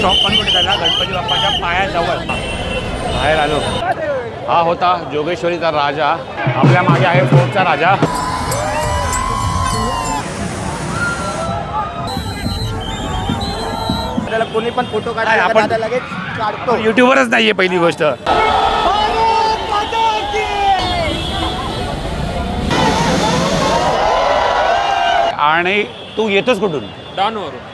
Stop पण कुठे झाला? गणपती बाप्पाच्या पायाजवळ. बाहेर आलो. हा होता जोगेश्वरीचा राजा. आपल्या मागे आहे फोर्टचा राजा. त्याला कोणी पण फोटो काढायला आपण- लगेच काढतो. युट्यूबवरच नाहीये पहिली गोष्ट. आणि तू येतोस कुठून? डॉनवरून.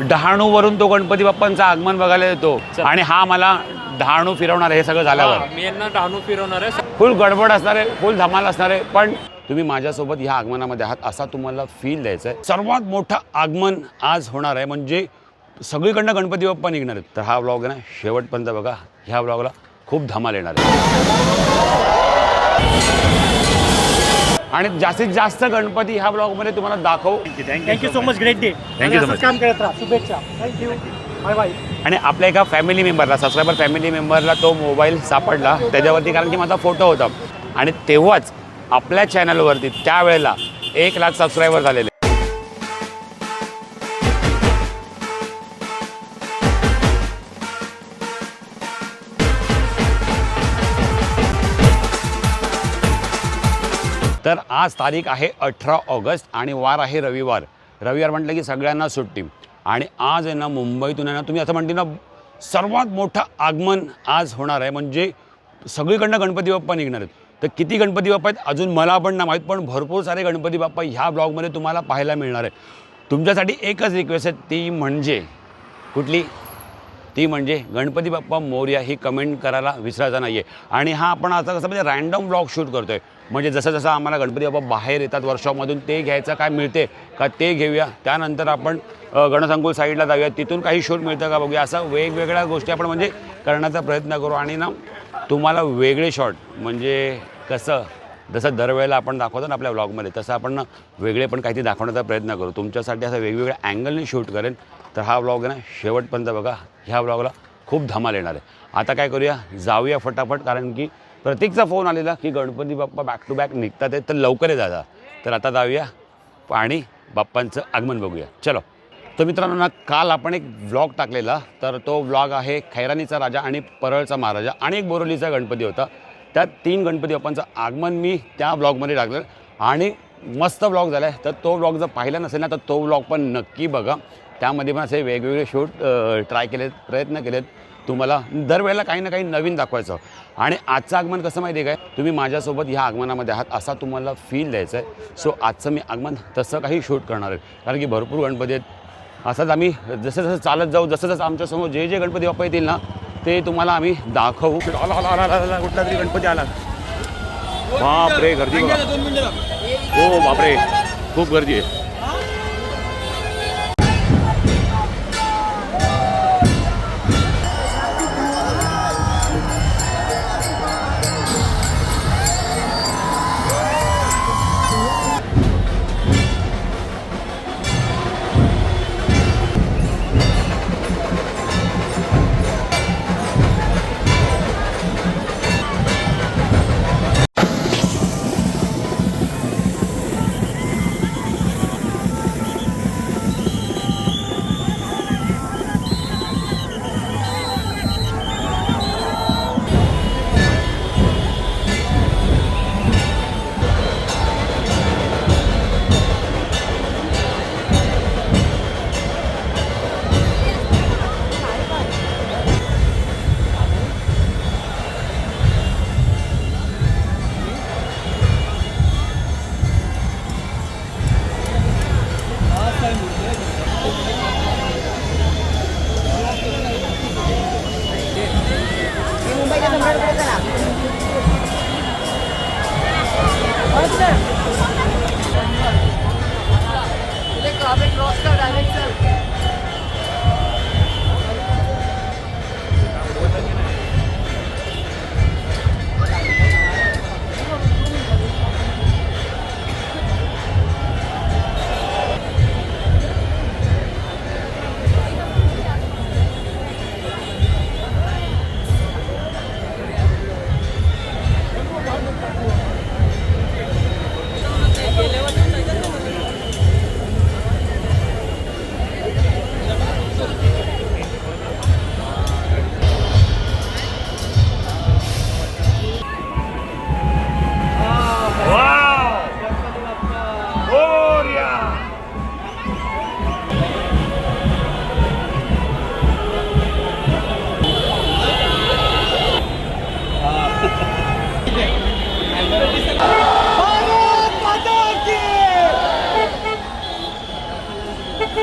डहाणूवरून तो गणपती बाप्पांचं आगमन बघायला येतो. आणि हा मला डहाणू फिरवणार आहे हे सगळं झाल्यावर. मी यांना डहाणू फिरवणार आहे. फुल गडबड असणार आहे फुल धमाल असणार आहे पण तुम्ही माझ्यासोबत ह्या आगमनामध्ये आहात असा तुम्हाला फील द्यायचा आहे सर्वात मोठं आगमन आज होणार आहे म्हणजे सगळीकडनं गणपती बाप्पा निघणार आहेत. तर हा ब्लॉग आहे ना शेवटपर्यंत बघा. ह्या ब्लॉगला खूप धमाल येणार आहे. आणि जास्तीत जास्त गणपती ह्या ब्लॉगमध्ये तुम्हाला दाखवू. Thank you so much great day so much. काम करत राहा. शुभेच्छा. थँक्यू बाय बाय आणि आपल्या एका फॅमिली मेंबरला सबस्क्रायबर फॅमिली मेंबरला तो मोबाईल सापडला. त्याच्यावरती कारण की माझा फोटो होता. आणि तेव्हाच आपल्या चॅनलवरती त्यावेळेला एक लाख सबस्क्रायबर झालेले. तर आज तारीख आहे अठरा ऑगस्ट आणि वार आहे रविवार. रविवार म्हटलं की सगळ्यांना सुट्टी. आणि आज आहे ना मुंबईतून आहे ना तुम्ही असं म्हणते ना सर्वात मोठं आगमन आज होणार आहे. म्हणजे सगळीकडनं गणपती बाप्पा निघणार आहेत. तर किती गणपती बाप्पा आहेत? अजून मला पण ना माहीत पण भरपूर सारे गणपती बाप्पा ह्या ब्लॉगमध्ये तुम्हाला पाहायला मिळणार आहे तुमच्यासाठी एकच रिक्वेस्ट आहे ती म्हणजे कुठली? ती म्हणजे गणपती बाप्पा मोर्या ही कमेंट करायला विसरायचा नाही आहे आणि हा आपण आता कसं म्हणजे रँडम ब्लॉग शूट करतो आहे म्हणजे जसं जसं आम्हाला गणपती बाबा बाहेर येतात वर्कशॉपमधून ते घ्यायचं काय मिळते का ते घेऊया. त्यानंतर आपण गणसंकुल साईडला जाऊया. तिथून काही शूट मिळतं का बघूया. असं वेगवेगळ्या गोष्टी आपण म्हणजे करण्याचा प्रयत्न करू. आणि ना तुम्हाला वेगळे शॉट म्हणजे कसं जसं दरवेळेला आपण दाखवतो ना आपल्या ब्लॉगमध्ये तसं आपण ना वेगळे पण काहीतरी दाखवण्याचा प्रयत्न करू. तुमच्यासाठी असं वेगवेगळ्या अँगलने शूट करेन. तर हा ब्लॉग आहे ना शेवटपर्यंत बघा. ह्या ब्लॉगला खूप धमाल येणार आहे. आता काय करूया? जाऊया फटाफट कारण की प्रतीकचा फोन आलेला की Ganpati Bappa back to back निघतात आहेत. तर लवकर आहे दादा. तर आता जाऊया. आणि बाप्पांचं आगमन बघूया. चलो. तर मित्रांनो ना काल आपण एक व्लॉग टाकलेला. तर तो व्लॉग आहे खैरानीचा राजा आणि परळचा महाराजा आणि एक बोरोलीचा गणपती होता. त्या तीन गणपती बाप्पांचं आगमन मी त्या ब्लॉगमध्ये टाकलं. आणि मस्त ब्लॉग झाला आहे तर तो ब्लॉग जर पाहिला नसेल ना तर तो ब्लॉग पण नक्की बघा. त्यामध्ये पण असे वेगवेगळे शूट ट्राय केलेत प्रयत्न केलेत. तुम्हाला दरवेळेला काही ना काही नवीन दाखवायचं. आणि आजचं आगमन कसं माहिती आहे काय? तुम्ही माझ्यासोबत ह्या आगमनामध्ये आहात असा तुम्हाला फील द्यायचा आहे सो आजचं मी आगमन तसं काही शूट करणार आहे. कारण की भरपूर गणपती आहेत. असंच आम्ही जसं जसं चालत जाऊ जसं जसं आमच्यासमोर जे जे गणपती बाप्पा येतील ना ते तुम्हाला आम्ही दाखवू. आला आला आला आला आला कुठला तरी गणपती आला. बापरे गर्दी बघा. हो बापरे. खूप गर्दी आहे.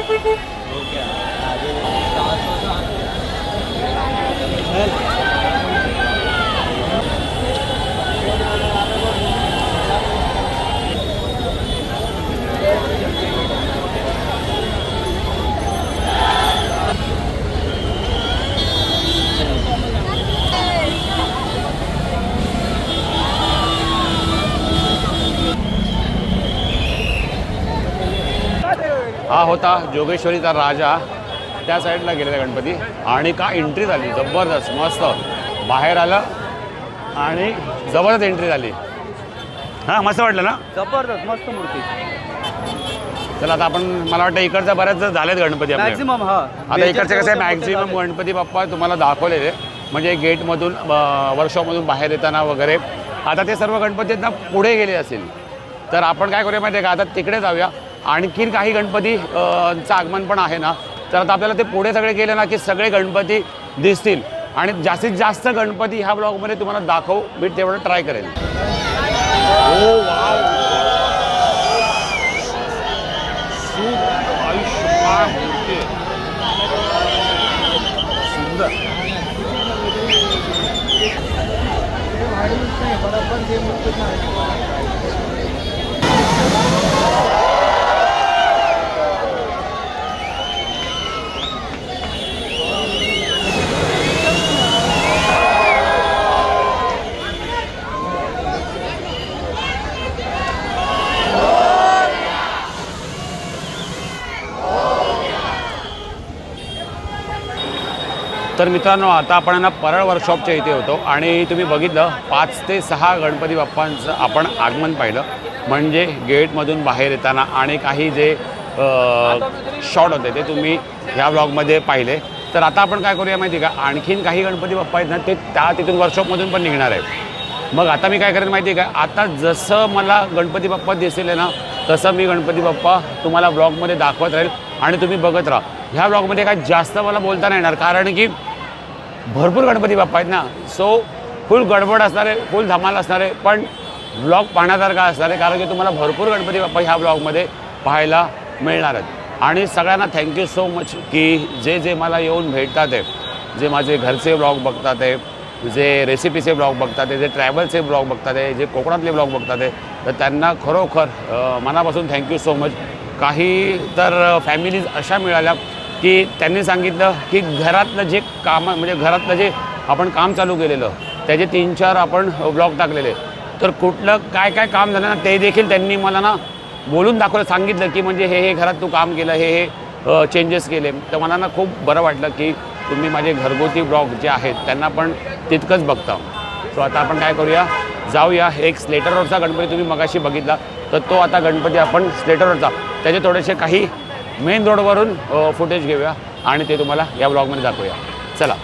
Ha ha ha! हा होता जोगेश्वरीचा राजा. त्या साईडला गेलेला गणपती. आणि का एंट्री झाली. जबरदस्त मस्त. बाहेर आलं आणि जबरदस्त एंट्री झाली. हां मस्त वाटलं ना? जबरदस्त मस्त मूर्ती. चला आता आपण मला वाटतं इकडचं बऱ्याच झालेत गणपती आपले. मॅक्झिमम हा. आता इकडचे कसं आहे मॅक्झिमम गणपती बाप्पा तुम्हाला दाखवलेले. म्हणजे गेटमधून वर्कशॉपमधून बाहेर येताना वगैरे. आता ते सर्व गणपती आहेत ना पुढे गेले असेल. तर आपण काय करूया माहिती आहे का? आता तिकडे जाऊया. आणखीन काही गणपती चं आगमन पण आहे ना. तर आता आपल्याला ते पुढे सगळे गेले ना की सगळे गणपती दिसतील. आणि जास्तीत जास्त गणपती ह्या ब्लॉगमध्ये तुम्हाला दाखवू. मी तेवढं ट्राय करेन. सुंदर. तर मित्रांनो आता आपण ना परळ वर्कशॉपच्या इथे होतो आणि तुम्ही बघितलं पाच ते सहा गणपती बाप्पांचं आपण आगमन पाहिलं. म्हणजे गेटमधून बाहेर येताना आणि काही जे शॉट होते ते तुम्ही ह्या ब्लॉगमध्ये पाहिले. तर आता आपण काय करूया माहिती आहे का? आणखीन काही गणपती बाप्पा आहेत ना ते त्या तिथून वर्कशॉपमधून पण निघणार आहेत. मग आता मी काय करेन माहिती आहे का? आता जसं मला गणपती बाप्पा दिसेल आहे ना तसं मी गणपती बाप्पा तुम्हाला ब्लॉगमध्ये दाखवत राहील. आणि तुम्ही बघत राहा. ह्या ब्लॉगमध्ये काय जास्त मला बोलता नाही येणार कारण की भरपूर गणपती बाप्पा आहेत ना. सो फुल गडबड असणारे फुल धमाल असणारे पण ब्लॉग पाहण्यासारखा असणार आहे कारण की तुम्हाला भरपूर गणपती बाप्पा ह्या ब्लॉगमध्ये पाहायला मिळणार आहेत. आणि सगळ्यांना थँक्यू सो मच की जे जे मला येऊन भेटतात आहे जे माझे घरचे ब्लॉग बघतात आहे जे रेसिपीचे ब्लॉग बघतात आहे जे ट्रॅव्हलचे ब्लॉग बघतात आहे जे कोकणातले ब्लॉग बघतात आहे तर त्यांना खरोखर मनापासून थँक्यू सो मच काही तर फॅमिलीज अशा मिळाल्या की त्यांनी सांगितलं की घरातलं जे काम म्हणजे घरातलं जे आपण काम चालू केलेलं त्याचे तीन चार आपण ब्लॉग टाकलेले. तर कुठलं काय काय काम झालं ना ते देखील त्यांनी मला ना बोलून दाखवलं सांगितलं की म्हणजे हे हे घरात तू काम केलं हे हे चेंजेस केले. तर मला ना खूप बरं वाटलं की तुम्ही माझे घरगुती ब्लॉग जे आहेत त्यांना पण तितकंच बघता. सो आता आपण काय करूया? जाऊया. एक स्लेटर रोडचा गणपती तुम्ही मगाशी बघितला. तर तो आता गणपती आपण स्लेटरवरचा त्याचे थोडेसे काही मेन रोडवरून फुटेज घेऊया आणि ते तुम्हाला या ब्लॉगमध्ये दाखवूया. चला.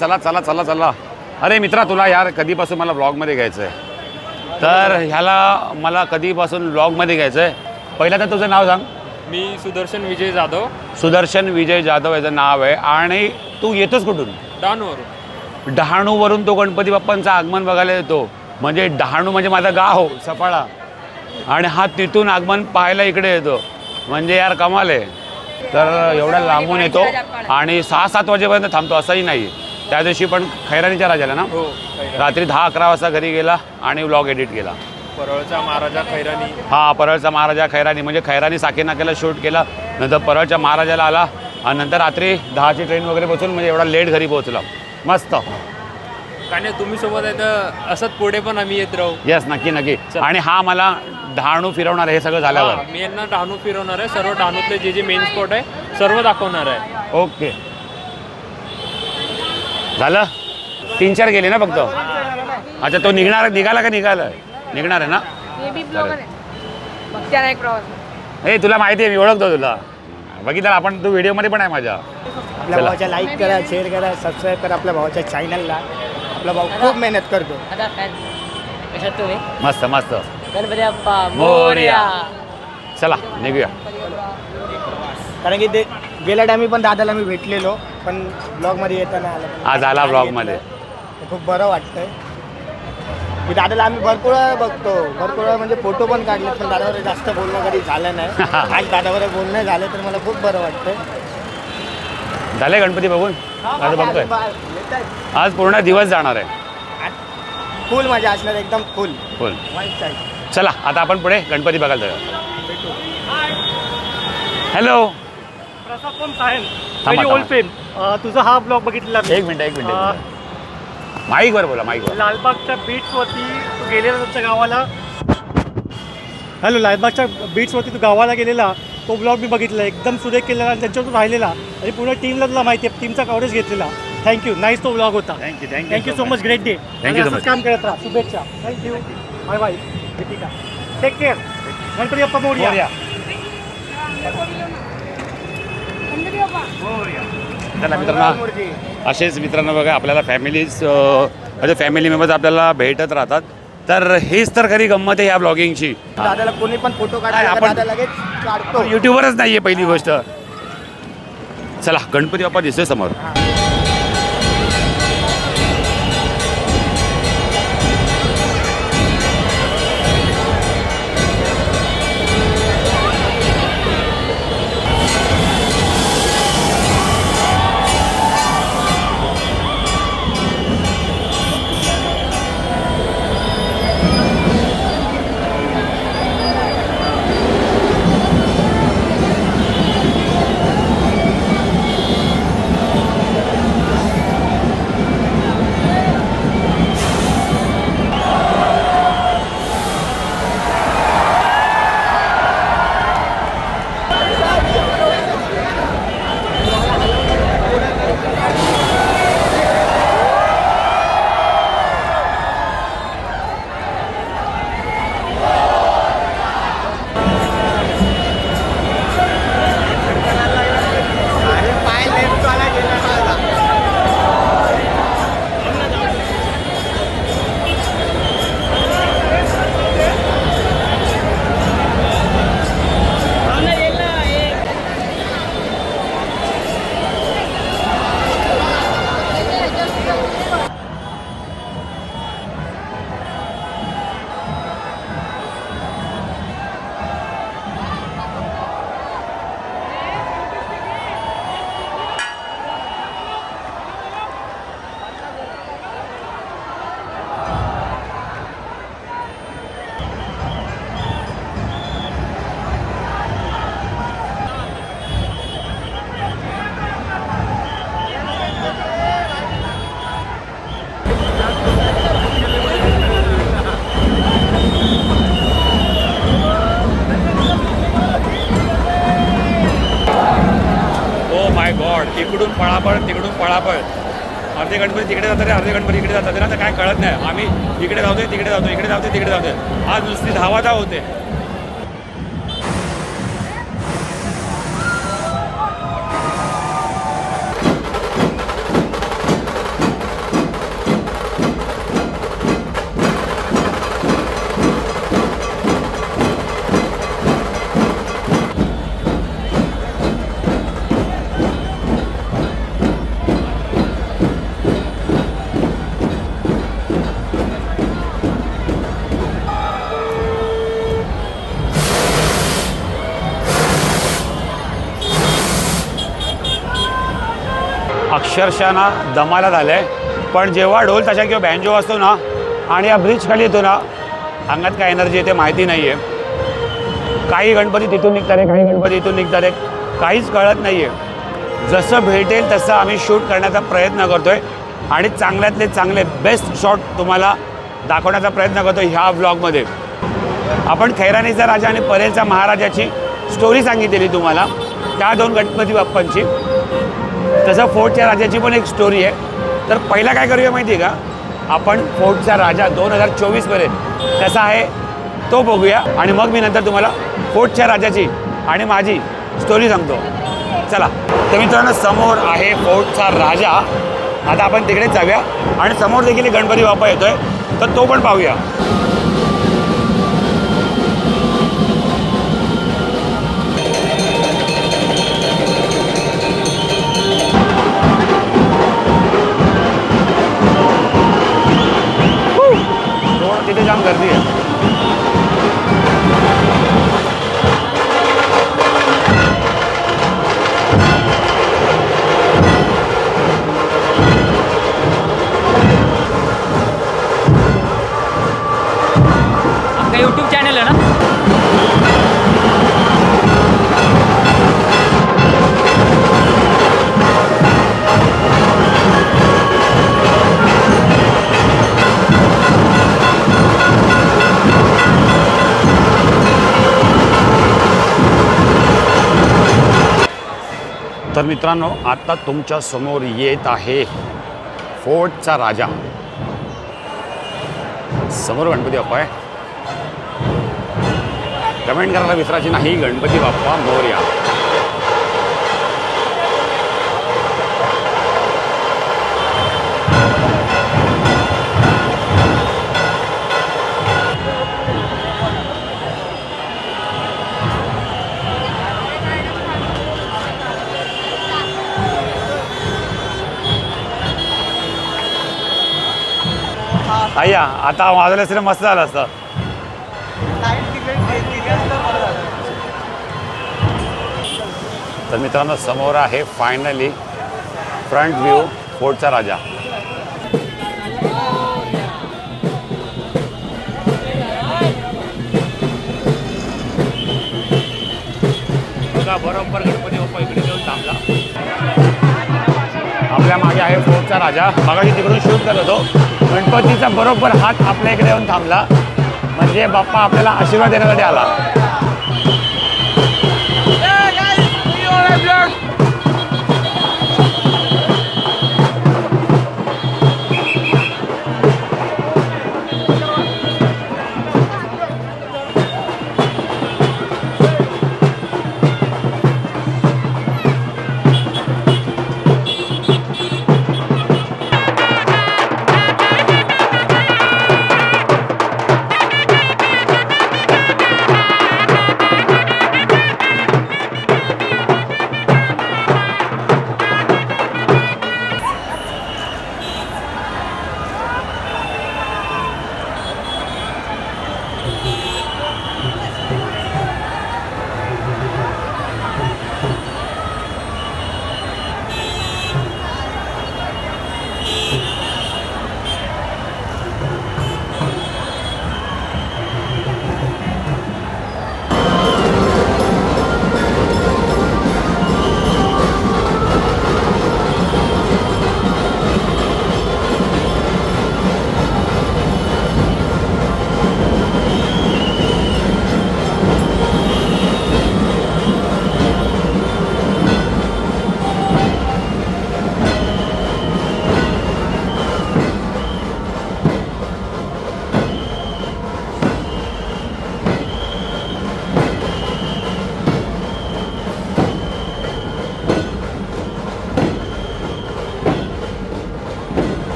चला चला चला चला. अरे मित्रा तुला यार कधीपासून मला ब्लॉगमध्ये घ्यायचं आहे तर ह्याला मला कधीपासून ब्लॉगमध्ये घ्यायचं आहे पहिलं तर तुझं नाव सांग. मी सुदर्शन विजय जाधव. सुदर्शन विजय जाधव याचं नाव आहे. आणि तू येतोस कुठून? डहाणूवरून. डहाणूवरून तो गणपती बाप्पांचं आगमन बघायला येतो. म्हणजे डहाणू म्हणजे माझा गाव सफाळा. आणि हा तिथून आगमन पाहायला इकडे येतो. म्हणजे यार कमाल आहे. तर एवढा लांबून येतो. आणि सहा सात वाजेपर्यंत थांबतो असंही नाही. त्या दिवशी पण खैरानीच्या राजाला ना? हो खैरा रात्री दहा अकरा वाजता घरी गेला आणि व्लॉग एडिट केला. परळचा महाराजा खैरानी. हा परळचा महाराजा खैरानी. म्हणजे खैरानी साकी नाक्याला शूट केला नंतर परळच्या महाराजाला आला आणि नंतर रात्री दहाची ट्रेन वगैरे बसून म्हणजे एवढा लेट घरी पोहोचला. मस्त. काय नाही तुम्ही सोबत आहे तर असंच पुढे पण आम्ही येत राहू. येस नक्की नक्की. आणि हा मला डहाणू फिरवणार आहे हे सगळं झाल्यावर. मी यांना डहाणू फिरवणार आहे. सर्व डहाणूतले जे जे मेन स्पॉट आहे सर्व दाखवणार आहे. ओके झालं? तीन चार गेले ना फक्त? अच्छा तो निघणार निघाला का निघाला? निघणार आहे ना? हे तुला माहिती आहे मी ओळखतो तुला. बघितलं आपण तू व्हिडिओमध्ये पण आहे माझ्या. आपल्या. भावाच्या लाईक करा शेअर करा सबस्क्राईब करा आपल्या भावाच्या चॅनलला आपला भाऊ खूप मेहनत करतो. तुम्ही मस्त मस्त. गणपती बाप्पा मोरया. चला निघूया. कारण की ते गेल्या टायमी पण दादाला मी भेटलेलो. पण ब्लॉगमध्ये येताना आलं आज आला. ते खूप बरं वाटतंय. की दादाला आम्ही भरपूर वेळा बघतो. भरपूर वेळा म्हणजे फोटो पण काढले पण दादावर जास्त बोलणं कधी झालं नाही. आज दादावर बोलणं झालं तर मला खूप बरं वाटतंय. झाले गणपती बघून? आज बघतोय. आज पूर्ण दिवस जाणार आहे. फुल मजा असणार एकदम फुल. वाईट आहे चला आता आपण पुढे गणपती बघायला जाऊया. हॅलो प्रसाद थांबा, व्हेरी ओल्ड. फेम तुझा हा ब्लॉग बघितला मी. एक मिनिट एक मिनिट माईकवर बोला माईकवर लालबागच्या बीचवरती तू गेलेला तुमच्या गावाला. हॅलो लालबागच्या बीचवरती तू गावाला गेलेला तो ब्लॉग मी बघितला. एकदम सुरेख केलेला आणि त्याच्यावर राहिलेला. आणि पूर्ण टीमला तुला माहिती आहे टीमचा कव्हरेज घेतलेला. थँक्यू नाईस तो ब्लॉग होता. Thank you thank you thank you so much great day you so much. काम करत राहा. शुभेच्छा. थँक्यू बाय बाय ठीक आहे टेक केअर गणपती बाप्पा मोरया चला मित्रांनो असेच मित्रांनो बघा आपल्याला फॅमिलीज म्हणजे फॅमिली मेंबर्स आपल्याला भेटत राहतात. तर हेच तर खरी गंमत आहे या ब्लॉगिंगची दादाला कोणी पण फोटो काढायला आपण- लगेच काढतो. युट्यूबवरच नाही आहे पहिली गोष्ट. चला गणपती बाप्पा दिसतोय समोर. तिकडे गणपती इकडे जातात. त्यांना काय कळत नाही. आम्ही इकडे जातोय तिकडे जातो इकडे जातोय तिकडे जातोय आज नुसती धावाधाव होते. अक्षरशः ना दमाला झालं आहे पण जेव्हा ढोल तशा किंवा बँजो असतो ना आणि या ब्रिज खाली येतो ना अंगात काय एनर्जी येते माहिती नाही आहे काही गणपती तिथून निघतात आहे काही गणपती इथून निघतात आहे काहीच कळत नाही आहे जसं भेटेल तसं आम्ही शूट करण्याचा प्रयत्न करतो आहे आणि चांगल्यातले चांगले बेस्ट शॉट तुम्हाला दाखवण्याचा प्रयत्न करतो ह्या ब्लॉगमध्ये आपण खैरानीचा राजा आणि परेलचा महाराजाची स्टोरी सांगितलेली तुम्हाला. त्या दोन गणपती बाप्पांची. तसं फोर्टच्या राजाची पण एक स्टोरी आहे. तर पहिला काय करूया माहिती आहे का? आपण फोर्टचा राजा दोन हजार चोवीसपर्यंत कसा आहे तो बघूया. आणि मग मी नंतर तुम्हाला फोर्टच्या राजाची आणि माझी स्टोरी सांगतो. चला. तर मित्रांनो समोर आहे फोर्टचा राजा. आता आपण तिकडेच जाऊया. आणि समोर देखील एक गणपती बाप्पा येतोय. तर तो पण पाहूया. जाम गर्दी आहे तर मित्रांनो आता तुमच्यासमोर येत आहे फोर्टचा राजा. समोर गणपती बाप्पा आहे. कमेंट करायला विसरायची नाही गणपती बाप्पा मोर्या. अय्या आता वाजवलं असतं मस्त झालं असतं. तर मित्रांनो समोर आहे फायनली फ्रंट व्ह्यू फोर्टचा राजा. मागे राजा. मागाशी तिकडून शूट करत होतो. गणपतीचा बरोबर हात आपल्या इकडे येऊन थांबला. म्हणजे बाप्पा आपल्याला आशीर्वाद देण्यासाठी आला.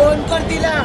फोन कर तिला.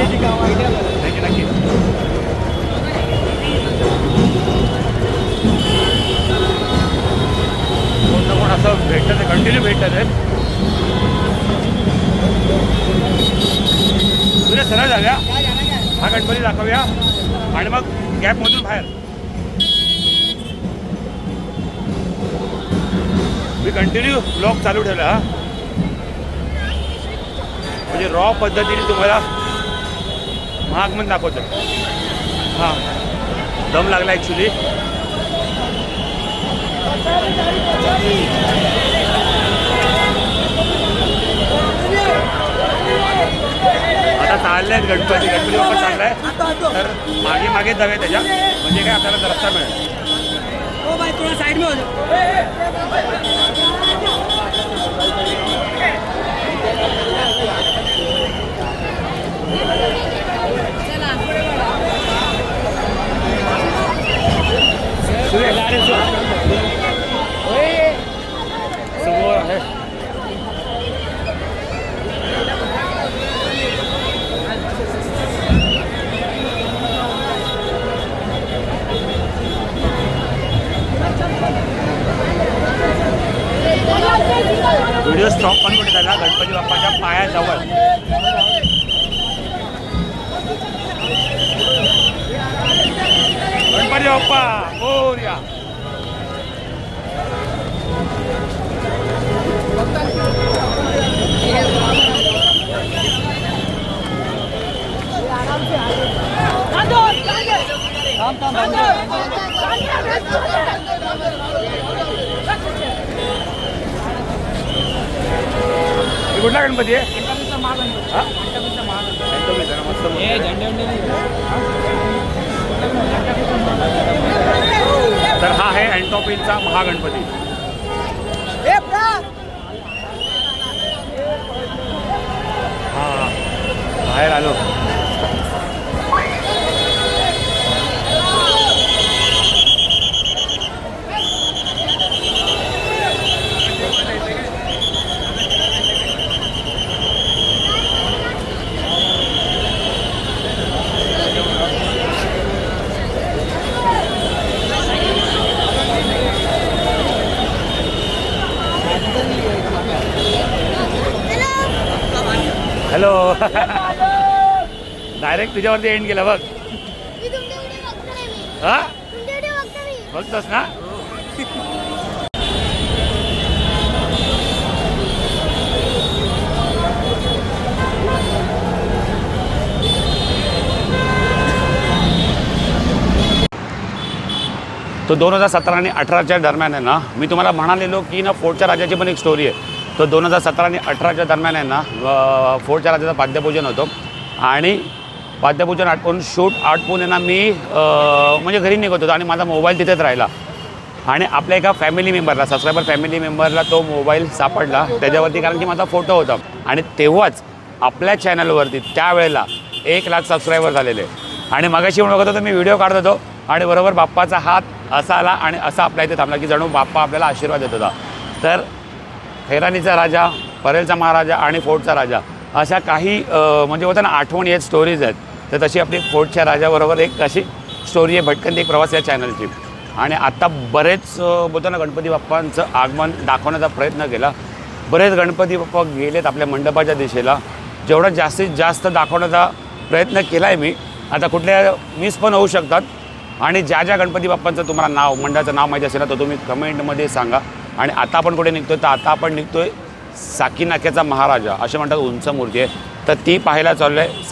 वाटतं बरं याची गाव नक्की कोण ना कोण असं भेटत कंटिन्यू भेटत आहेत. तुझ्या सरळ जाऊया. हा गणपती दाखवूया. आणि मग गॅपमधून बाहेर. मी कंटिन्यू ब्लॉग चालू ठेवला म्हणजे रॉ पद्धतीने तुम्हाला महागमन दाखवतो हां. दम लागला ॲक्च्युली आता चालले आहेत गणपती. गणपती बाप्पा चाललाय. तर मागे मागे जावे त्याच्या. म्हणजे काय आपल्याला रस्ता मिळेल हो बाई थोडा साईड में हो जाओ समोर आहे व्हिडिओ स्टॉप पण कुठे झाला? गणपती बाप्पाच्या पायाजवळ. गणपती बाप्पा! गणपती आहे हा? गणपतीचा ना, मस्त मोठा आहे. तर हा आहे अँटॉपिनचा महागणपती. हा बाहेर आलो. हॅलो. डायरेक्ट तुझ्यावरती एंड केला बघ. हा? बघतोस ना? तो दोन हजार सतरा आणि अठराच्या दरम्यान आहे ना मी तुम्हाला म्हणालेलो की ना फोर्टच्या राजाची पण एक स्टोरी आहे. तो दोन हजार सतरा आणि अठराच्या दरम्यान आहे ना अं, फोर्टच्या पाद्यपूजन होतं. आणि पाद्यपूजन आटपून शूट आटपून आहे ना मी म्हणजे घरी निघत होतो आणि माझा मोबाईल तिथेच राहिला. आणि आपल्या एका फॅमिली मेंबरला सबस्क्रायबर फॅमिली मेंबरला तो मोबाईल सापडला. त्याच्यावरती कारण की माझा फोटो होता. आणि तेव्हाच आपल्या चॅनलवरती त्यावेळेला एक लाख सबस्क्रायबर झालेले. आणि मगाशी म्हणून बघत होतो मी व्हिडिओ काढत होतो. आणि बरोबर बाप्पाचा हात असा आला आणि असा आपल्या इथे थांबला की जणू बाप्पा आपल्याला आशीर्वाद देत होता. तर हैराणीचा राजा परेलचा महाराजा आणि फोर्टचा राजा अशा काही म्हणजे होतं ना आठवणी आहेत स्टोरीज आहेत. तर तशी आपली फोर्टच्या राजाबरोबर एक अशी स्टोरी आहे भटकंती एक प्रवास या चॅनलची आणि आत्ता बरेच बोलतो ना गणपती बाप्पांचं आगमन दाखवण्याचा प्रयत्न केला. बरेच गणपती बाप्पा गेलेत आपल्या मंडपाच्या दिशेला. जेवढं जास्तीत जास्त दाखवण्याचा प्रयत्न केला आहे मी आता कुठल्या मिस पण होऊ शकतात. आणि ज्या ज्या गणपती बाप्पांचं तुम्हाला नाव मंडळाचं नाव माहिती असेल ना तर तुम्ही कमेंटमध्ये सांगा. आणि आता आपण कुठे निघतोय? तर आता आपण निघतोय साकीनाक्याचा महाराजा असे म्हणतात उंच मूर्ती आहे. तर ती पाहायला चाललो आहे